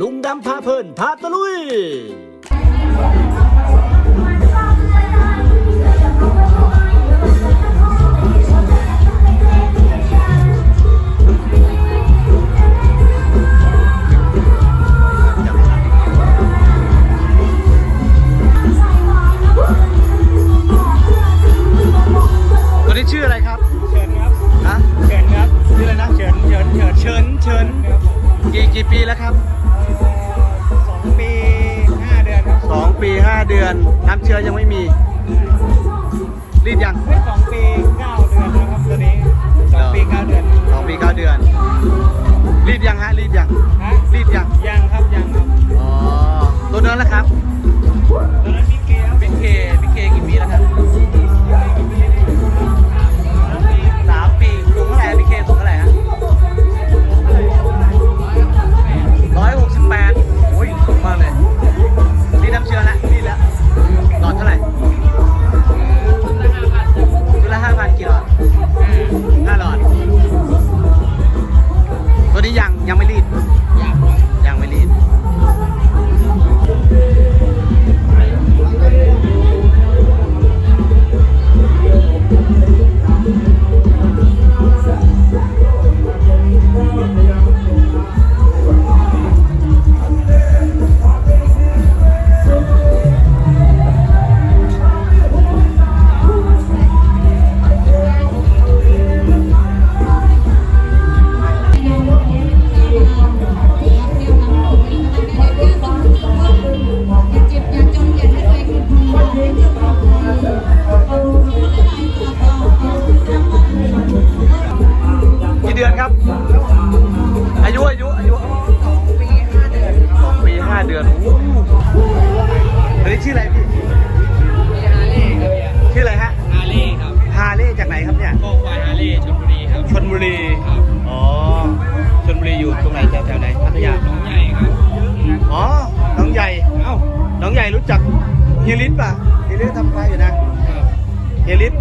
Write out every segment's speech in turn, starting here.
ลุงดำพาเพลินพาตะลุย ดือน น้ำเชื้อยังไม่มี รีดยังเฮ้ยสองปีเก้าเดือนแล้วครับตัวนี้สองปีเก้าเดือนสองปีเก้าเดือน รีดยังฮะรีดยังฮะรีดยังยังครับยังครับอ๋อตัวนั้นแหละครับตัวนั้น ดือนครับ อายุอายุอายุสองปีห้าเดือนสองปีห้าเดือนโอ้โหอันนี้ชื่ออะไรพี่ชื่ออะไรฮะฮาเล่ครับฮาเล่จากไหนครับเนี่ยโคควายฮาเล่ชลบุรีครับชนบุรีครับอ๋อชนบุรีอยู่ตรงไหนแถวแถวไหนพัทยาน้องใหญ่ครับอ๋อน้องใหญ่เอ้าน้องใหญ่รู้จักเฮียลิศป่ะเฮียลิศทำไฟอยู่นะครับเฮียลิศ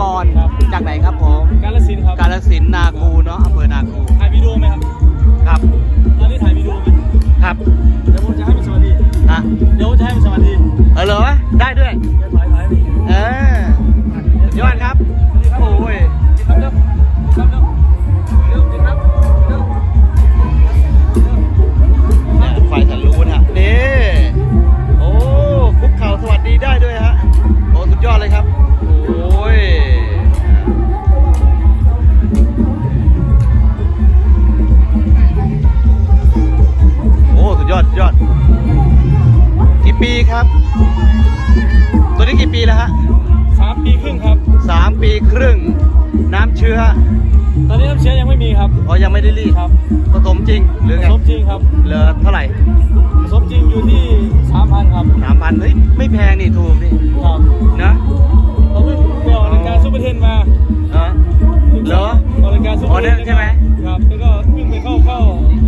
กรครับจากไหนครับผมกาลสินธุ์ครับกาลสินธุ์นาคูเนาะอำเภอนาคูถ่ายวิดีโอไหมครับ ครับตอนนี้ถ่ายวิดีโอไหมครับ เดี๋ยวผมจะให้เป็นสวัสดีฮะเดี๋ยวผมจะให้เป็นสวัสดี เออเหรอได้ด้วยเดี๋ยวถ่ ครึ่ง น้ำเชื้อตอนนี้น้ำเชื้อยังไม่มีครับอ๋อยังไม่ได้รีดครับผสมจริงหรือไงสมจริงครับเหลือเท่าไหร่สมจริงอยู่ที่สามพันครับสามพันเฮ้ยไม่แพงนี่ถูกนี่ครับนะเราเพิ่งไปออกรายการซูเปอร์เทนมาเออ เหรอออกรายการซูเปอร์เทนอ๋อนั่นใช่ไหม ครับแล้วก็เพิ่งไปเข้าเข้าสุรา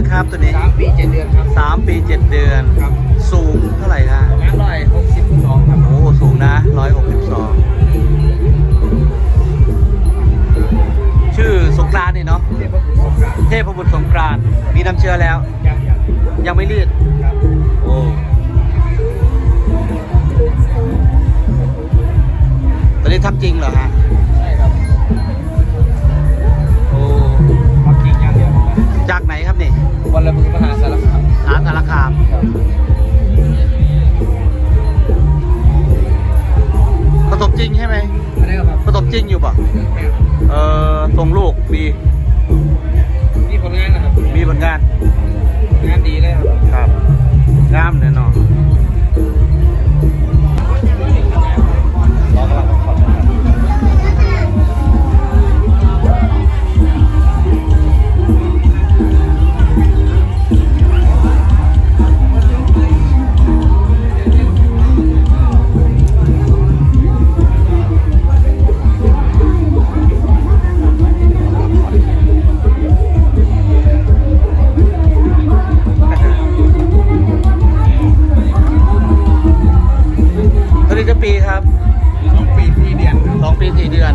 แล้วครับตัวนี้สามปีเจ็ดเดือนครับสามปีเจ็ดเดือน ครับสูงเท่าไหร่ฮะประมาณร้อยหกสิบสองครับโอ้สูงนะร้อยหกสิบสองชื่อสงกรานต์นี่เนาะเทพบุตรสงกรานต์เทพบุตรสงกรานต์มีน้ำเชื้อแล้ว ยังยังยังไม่รีดครับโอ้ตอนนี้ทับจริงเหรอฮะ ส่งลูกมีนี่ผลงานนะครับ มีผลงานผลงานดีเลยครับ ครับ งามเนี่ยเน ที่เดือน